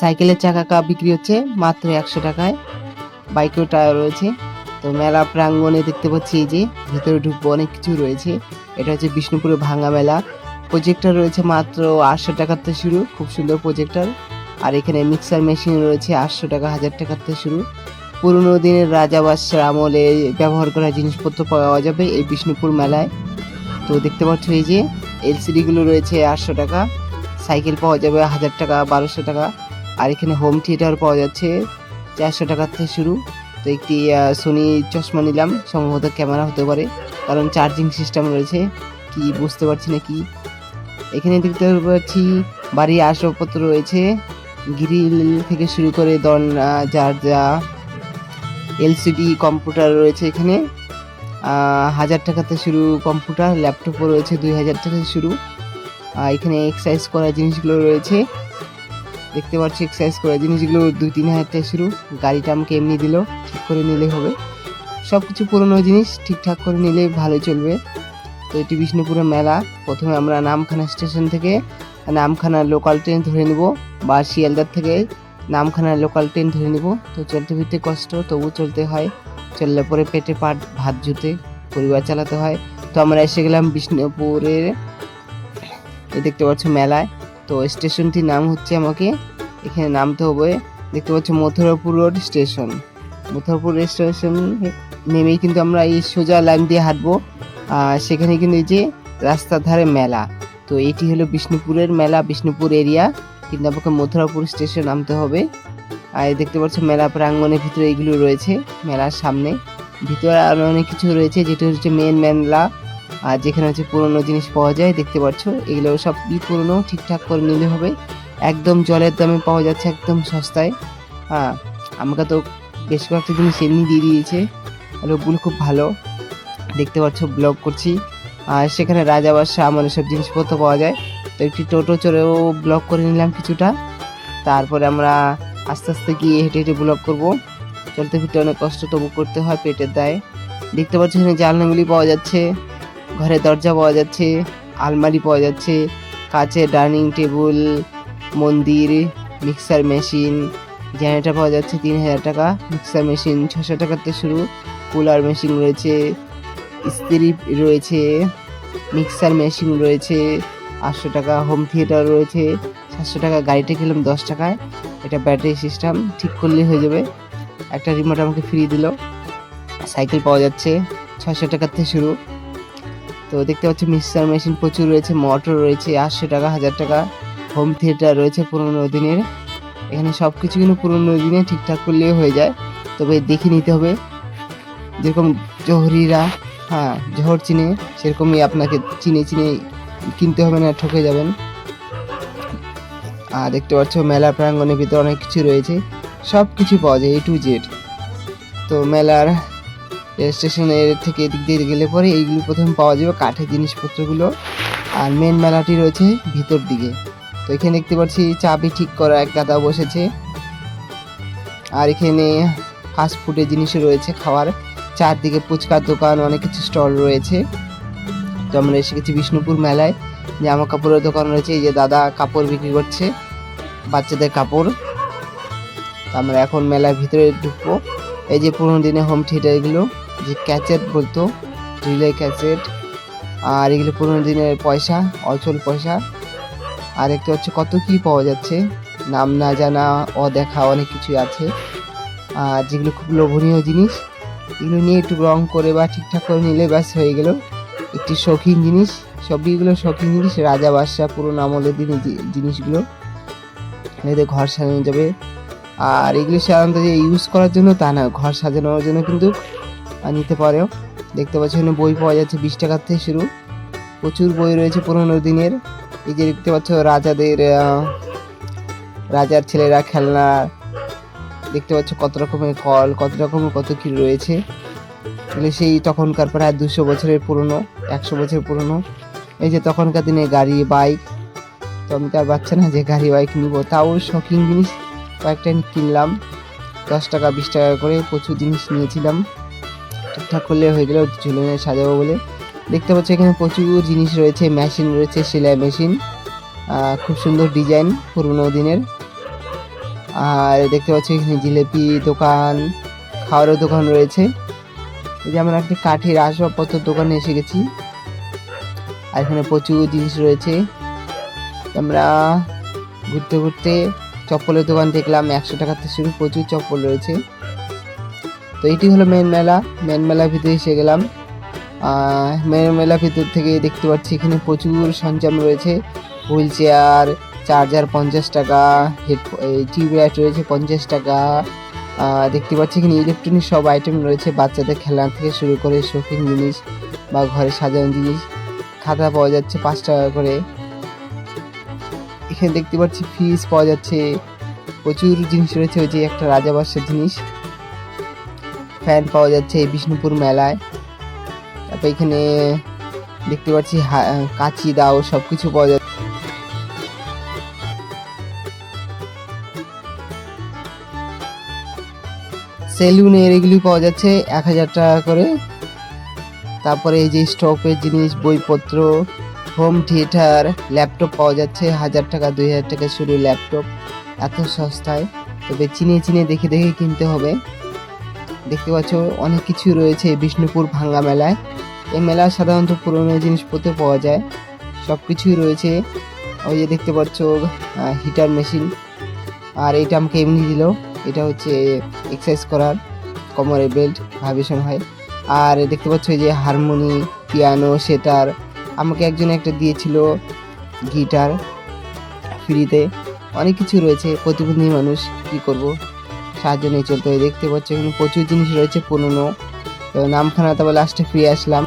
সাইকেলের চাকা বিক্রি হচ্ছে মাত্র একশো টাকায়। বাইকেও টায়ার রয়েছে। তো মেলা প্রাঙ্গণে দেখতে পাচ্ছি এই যে ভিতরে ঢুকবো, অনেক কিছু রয়েছে। এটা হচ্ছে বিষ্ণুপুরে ভাঙা মেলা। প্রজেক্টর রয়েছে মাত্র আটশো টাকার থেকে শুরু, খুব সুন্দর প্রজেক্টর আর এখানে মিক্সার মেশিন রয়েছে আটশো টাকা, হাজার টাকার থেকে শুরু। পুরনো দিনের রাজা বাদশার আমলে ব্যবহার করা জিনিসপত্র পাওয়া যাবে এই বিষ্ণুপুর মেলায়। তো দেখতে পাচ্ছ এই যে এলসিডি গুলো রয়েছে আটশো টাকা। সাইকেল পাওয়া যাবে হাজার টাকা, বারোশো টাকা। আর এখানে হোম থিয়েটার পাওয়া যাচ্ছে। চারশো টাকার থেকে শুরু। তো একটি সোনি চশমা নিলাম। সম্ভবত ক্যামেরা হতে পারে। কারণ চার্জিং সিস্টেম রয়েছে। কি বুঝতে পারছি না কি? এখানে দেখতে পাচ্ছি, বাড়ির আসবাবপত্র রয়েছে। গ্রিল থেকে শুরু করে দন যার যা এলসিডি কম্পিউটার রয়েছে এখানে। হাজার টাকাতে শুরু কম্পিউটার ল্যাপটপও রয়েছে দুই হাজার টাকা শুরু। এখানে এক্সারসাইজ করার জিনিসগুলো রয়েছে। দেখতে পাচ্ছি এক্সারসাইজ করার জিনিসগুলো দুই তিন হাজার টাকা শুরু। গাড়িটা আমাকে এমনি দিল, ঠিক করে নিলে হবে। সব কিছু পুরনো জিনিস, ঠিকঠাক করে নিলে ভালো চলবে। তো এটি বিষ্ণুপুরের মেলা। প্রথমে আমরা নামখানা স্টেশন থেকে নামখানা লোকাল ট্রেন ধরে নিব বা শিয়ালদার থেকে নামখানা লোকাল ট্রেন ধরে নিব। তো চলতে ফিরতে কষ্ট, তবু চলতে হয়। চললে পরে পেটে পাট, ভাত জুতে পরিবার চালাতে হয়। তো আমরা এসে গেলাম বিষ্ণুপুরের দেখতে পাচ্ছ মেলায়। তো স্টেশনটির নাম হচ্ছে আমাকে এখানে নামতে হবে। দেখতে পাচ্ছ Mathurapur road station. Mathurapur station নেমেই কিন্তু আমরা এই সোজা লাইন দিয়ে হাঁটবো। আর সেখানে কিন্তু এই যে রাস্তার ধারে মেলা। তো এটি হলো বিষ্ণুপুরের মেলা, বিষ্ণুপুর এরিয়া। কিন্তু আমাকে মথুরাপুর স্টেশন নামতে হবে। আর দেখতে পাচ্ছ মেলা প্রাঙ্গণের ভিতরে এগুলো রয়েছে, মেলার সামনে। ভিতরে আরও অনেক কিছু রয়েছে, যেটা হচ্ছে মেন মেলা। আর যেখানে হচ্ছে পুরনো জিনিস পাওয়া যায়, দেখতে পাচ্ছ, এগুলো সব কি পুরনো, ঠিকঠাক করে নিলে হবে। একদম জলের দামে পাওয়া যাচ্ছে একদম সস্তায়। হ্যাঁ আমাকে তো বেশ কয়েকটা জিনিস এমনি দিয়ে দিয়েছে লোকগুলো খুব ভালো। দেখতে পাচ্ছ ব্লগ করছি। আর সেখানে রাজা বাদশাহ আমার সব জিনিসপত্র পাওয়া যায়। তো একটি টোটো চড়েও ব্লগ করে নিলাম কিছুটা। তারপরে আমরা আস্তে আস্তে গিয়ে হেঁটে হেঁটে ব্লগ করব। চলতে ফিরতে অনেক কষ্ট তবু করতে হয়, পেটের দায়। দেখতে পাচ্ছ, এখানে জানলাগুলি পাওয়া যাচ্ছে। ঘরের দরজা পাওয়া যাচ্ছে, আলমারি পাওয়া যাচ্ছে, কাচের ডাইনিং টেবিল, মন্দির, মিক্সার মেশিন, জেনারেটর পাওয়া যাচ্ছে তিন হাজার টাকা, মিক্সার মেশিন ছশো টাকার টাকাতে শুরু, কুলার মেশিন রয়েছে, ইস্ত্রি রয়েছে, মিক্সার মেশিন রয়েছে, আটশো টাকা হোম থিয়েটার রয়েছে, সাতশো টাকা, গাড়িটা কিনলাম দশ টাকায়, এটা ব্যাটারি সিস্টেম ঠিক করলেই হয়ে যাবে, একটা রিমোট আমাকে ফ্রি দিল সাইকেল পাওয়া যাচ্ছে ছশো টাকার থেকে শুরু তো দেখতে পাচ্ছি মিক্সার মেশিন প্রচুর রয়েছে, মোটর রয়েছে, আটশো টাকা, হাজার টাকা। হোম থিয়েটার রয়েছে পুরোনো দিনের। এখানে সব কিছু কিন্তু পুরোনো দিনে ঠিকঠাক করলেই হয়ে যায়। তবে দেখে নিতে হবে, যেরকম জহরিরা হ্যাঁ জহর চিনে, সেরকমই আপনাকে চিনে চিনে কিনতে হবে না, ঠকে যাবেন। আর দেখতে পাচ্ছ মেলা প্রাঙ্গণের ভিতরে অনেক কিছু রয়েছে। সব কিছু পাওয়া যায় এ টু জেড তো মেলার স্টেশনের থেকে এদিক দিয়ে গেলে পরে এইগুলো প্রথমে পাওয়া যাবে কাঠের জিনিসপত্রগুলো। আর মেন মেলাটি রয়েছে ভিতর দিকে। তো এখানে দেখতে পাচ্ছি চাবি ঠিক করা, এক দাদা বসেছে। আর এখানে ফাস্ট ফুডের জিনিস রয়েছে খাওয়ার। চারদিকে ফুচকার দোকান, অনেক কিছু স্টল রয়েছে। তো আমরা এসে গেছি বিষ্ণুপুর মেলায়। জামা কাপড়ের দোকান রয়েছে, এই যে দাদা কাপড় বিক্রি করছে, বাচ্চাদের কাপড়। আমরা এখন মেলার ভিতরে ঢুকবো। এই যে পুরোনো দিনে হোম থিয়েটারগুলো যে ক্যাচেট বলতো রিলে ক্যাচেট আর এগুলো পুরোনো দিনের পয়সা, অচল পয়সা। আর একটা হচ্ছে কত কি পাওয়া যাচ্ছে, নাম না জানা, অদেখা অনেক কিছুই আছে। আর যেগুলো খুব লোভনীয় জিনিস, এগুলো নিয়ে একটু রং করে বা ঠিকঠাক করে নিলে ব্যাস হয়ে গেল। একটি শৌখিন জিনিস সবগুলো শৌখিন জিনিস, রাজা বাদশাহ পুরোনো আমলের দিনে জিনিসগুলো। এতে ঘর সাজানো যাবে আর এগুলো সাধারণত যে ইউজ করার জন্য তা না, ঘর সাজানোর জন্য কিন্তু নিতে পারেও। দেখতে পাচ্ছ এখানে বই পাওয়া যাচ্ছে, বিশ টাকার থেকে শুরু। প্রচুর বই রয়েছে পুরোনো দিনের। এই যে দেখতে পাচ্ছ রাজাদের রাজার ছেলেরা খেলনা। দেখতে পাচ্ছ কত রকমের কল, কত রকমের কত কি রয়েছে। এগুলো সেই তখনকার প্রায় দুশো বছরের পুরনো, একশো বছর পুরনো। এই যে তখনকার দিনে গাড়ি বাইক তো আমি তার বাচ্চা না যে গাড়ি বাইক নিব, তাও শখিং জিনিস। কয়েকটা কিনলাম, দশ টাকা, বিশ টাকা করে প্রচুর জিনিস নিয়েছিলাম। ঠিকঠাক করলে হয়ে গেল, ঝুলনে সাজাবো বলে। দেখতে পাচ্ছ এখানে প্রচুর জিনিস রয়েছে মেশিন রয়েছে, সেলাই মেশিন খুব সুন্দর ডিজাইন পুরনো দিনের। আর দেখতে পাচ্ছি এখানে জিলেপি দোকান খাওয়ারও দোকান রয়েছে। এই যে আমরা একটি কাঠের আসবাবপত্র দোকানে এসে গেছি। আর এখানে প্রচুর জিনিস রয়েছে। আমরা ঘুরতে ঘুরতে চপ্পলের দোকান দেখলাম, একশো টাকা থেকে শুরু প্রচুর চপ্পল রয়েছে। তো এটি হলো মেন মেলা, মেন মেলার ভিতরে এসে গেলাম। মেন মেলার ভিতর থেকে দেখতে পাচ্ছি এখানে প্রচুর সরঞ্জাম রয়েছে। হুইল চেয়ার, চার্জার পঞ্চাশ টাকা, হেড টিউবলাইট রয়েছে পঞ্চাশ টাকা। দেখতে পাচ্ছি এখানে ইলেকট্রনিক সব আইটেম রয়েছে, বাচ্চাদের খেলনা থেকে শুরু করে শৌখিন জিনিস বা ঘরে সাজানো জিনিস। খাতা পাওয়া যাচ্ছে পাঁচ টাকা করে। এখানে দেখতে পাচ্ছি ফ্রিজ পাওয়া যাচ্ছে। প্রচুর জিনিস রয়েছে ওই যে একটা রাজাবাসের জিনিস। ফ্যান পাওয়া যাচ্ছে বিষ্ণুপুর মেলায়। তারপর এখানে দেখতে পাচ্ছি কাঁচি দাও সব কিছু পাওয়া যাচ্ছে। সেলুনের এগুলি পাওয়া যাচ্ছে এক হাজার টাকা করে। তারপরে এই যে স্টকের জিনিস, বইপত্র। হোম থিয়েটার ল্যাপটপ পাওয়া যাচ্ছে, হাজার টাকা, দুই হাজার টাকা শুরু ল্যাপটপ। এত সস্তায়। তবে চিনে চিনে দেখে দেখে কিনতে হবে। দেখতে পাচ্ছ, অনেক কিছু রয়েছে বিষ্ণুপুর ভাঙ্গা মেলায়। এই মেলায় সাধারণত পুরনো জিনিসপত্র পাওয়া যায়। সব কিছুই রয়েছে। ওই যে দেখতে পাচ্ছ হিটার মেশিন। আর এটা আমাকে এমনি দিল। এটা হচ্ছে এক্সারসাইজ করার কোমরে বেল্ট ভাইব্রেশন হয়। আর দেখতে পাচ্ছ যে হারমোনি, পিয়ানো, সেটার আমাকে একজন একটা দিয়েছিল গিটার ফ্রিতে। অনেক কিছু রয়েছে, প্রতিবন্ধী মানুষ কি করব? সাহায্য নিয়ে চলতে হয়। দেখতে পাচ্ছ এখানে প্রচুর জিনিস রয়েছে পুরনো। তো নামখানা তারপর লাস্টে ফিরে আসলাম।